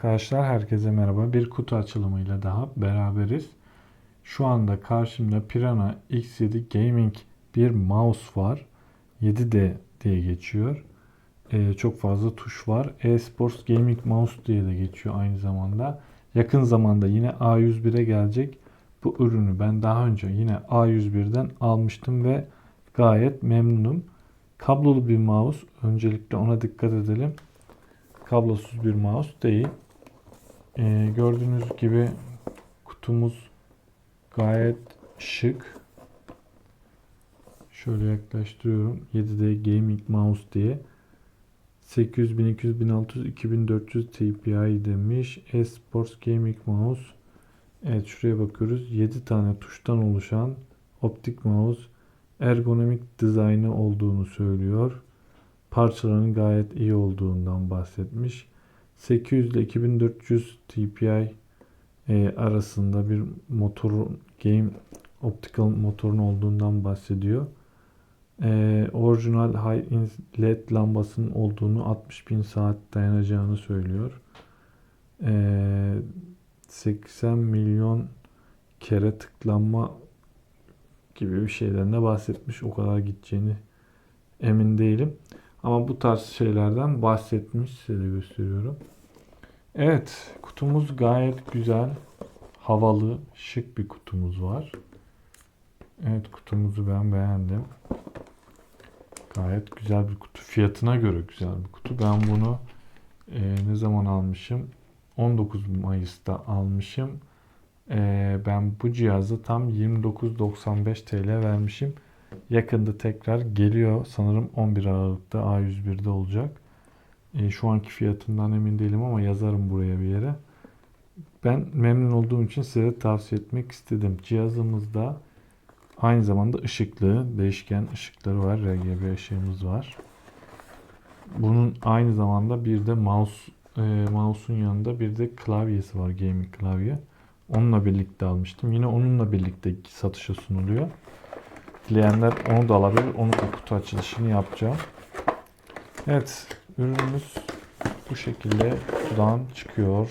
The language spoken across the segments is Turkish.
Arkadaşlar herkese merhaba. Bir kutu açılımıyla daha beraberiz. Şu anda karşımda Pirana X7 Gaming bir mouse var. 7D diye geçiyor. Ee, çok fazla tuş var. E-Sports Gaming Mouse diye de geçiyor aynı zamanda. Yakın zamanda yine A101'e gelecek. Bu ürünü ben daha önce yine A101'den almıştım ve gayet memnunum. Kablolu bir mouse. Öncelikle ona dikkat edelim kablosuz bir mouse değil. Ee, gördüğünüz gibi kutumuz gayet şık. Şöyle yaklaştırıyorum. 7D Gaming Mouse diye. 800, 1200, 1600, 2400 TPI demiş. Esports Gaming Mouse. Evet şuraya bakıyoruz. 7 tane tuştan oluşan optik mouse ergonomik dizaynı olduğunu söylüyor parçaların gayet iyi olduğundan bahsetmiş. 800 ile 2400 TPI e, arasında bir motor game optical motorun olduğundan bahsediyor. E, orijinal high led lambasının olduğunu 60.000 saat dayanacağını söylüyor. E, 80 milyon kere tıklanma gibi bir şeyden de bahsetmiş. O kadar gideceğini emin değilim. Ama bu tarz şeylerden bahsetmiş size de gösteriyorum. Evet kutumuz gayet güzel. Havalı, şık bir kutumuz var. Evet kutumuzu ben beğendim. Gayet güzel bir kutu. Fiyatına göre güzel bir kutu. Ben bunu e, ne zaman almışım? 19 Mayıs'ta almışım. E, ben bu cihazı tam 29.95 TL vermişim. Yakında tekrar geliyor. Sanırım 11 Aralık'ta A101'de olacak. E, şu anki fiyatından emin değilim ama yazarım buraya bir yere. Ben memnun olduğum için size tavsiye etmek istedim. Cihazımızda aynı zamanda ışıklı, değişken ışıkları var. RGB ışığımız var. Bunun aynı zamanda bir de mouse e, mouse'un yanında bir de klavyesi var. Gaming klavye. Onunla birlikte almıştım. Yine onunla birlikte satışa sunuluyor. Dileyenler onu da alabilir. Onu da kutu açılışını yapacağım. Evet. Ürünümüz bu şekilde kutudan çıkıyor.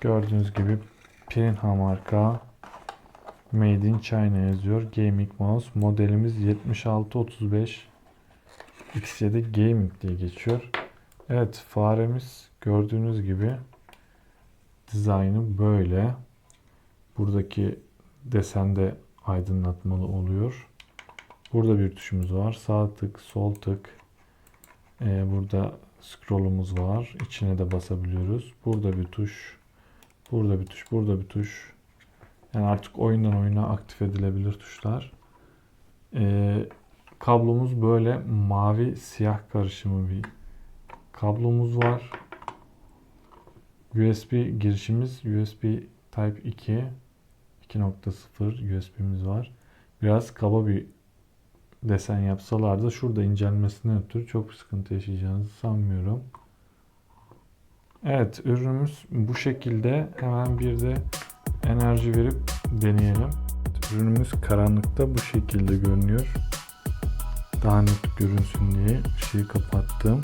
Gördüğünüz gibi Pirinha marka Made in China yazıyor. Gaming Mouse. Modelimiz 7635 X7 Gaming diye geçiyor. Evet faremiz gördüğünüz gibi dizaynı böyle. Buradaki desende aydınlatmalı oluyor. Burada bir tuşumuz var. Sağ tık, sol tık. Ee, burada scrollumuz var. İçine de basabiliyoruz. Burada bir tuş. Burada bir tuş. Burada bir tuş. Yani artık oyundan oyuna aktif edilebilir tuşlar. Ee, kablomuz böyle mavi siyah karışımı bir kablomuz var. USB girişimiz USB Type 2 2.0 USB'miz var. Biraz kaba bir desen yapsalar da şurada incelmesinden ötürü çok sıkıntı yaşayacağınızı sanmıyorum. Evet ürünümüz bu şekilde hemen bir de enerji verip deneyelim. Ürünümüz karanlıkta bu şekilde görünüyor. Daha net görünsün diye ışığı kapattım.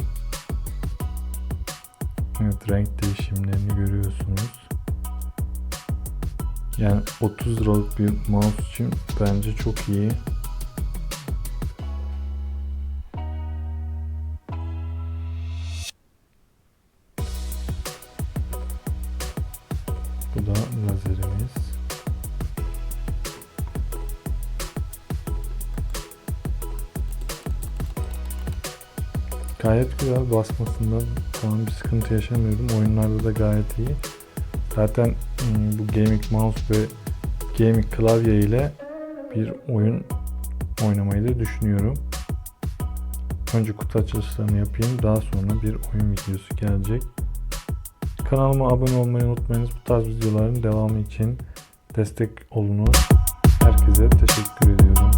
Evet renk değişimlerini görüyorsunuz. Yani 30 liralık bir mouse için bence çok iyi. Bu da lazerimiz. Gayet güzel basmasında falan bir sıkıntı yaşamıyorum. Oyunlarda da gayet iyi. Zaten bu gaming mouse ve gaming klavye ile bir oyun oynamayı da düşünüyorum. Önce kutu açılışlarını yapayım. Daha sonra bir oyun videosu gelecek. Kanalıma abone olmayı unutmayınız. Bu tarz videoların devamı için destek olunuz. Herkese teşekkür ediyorum.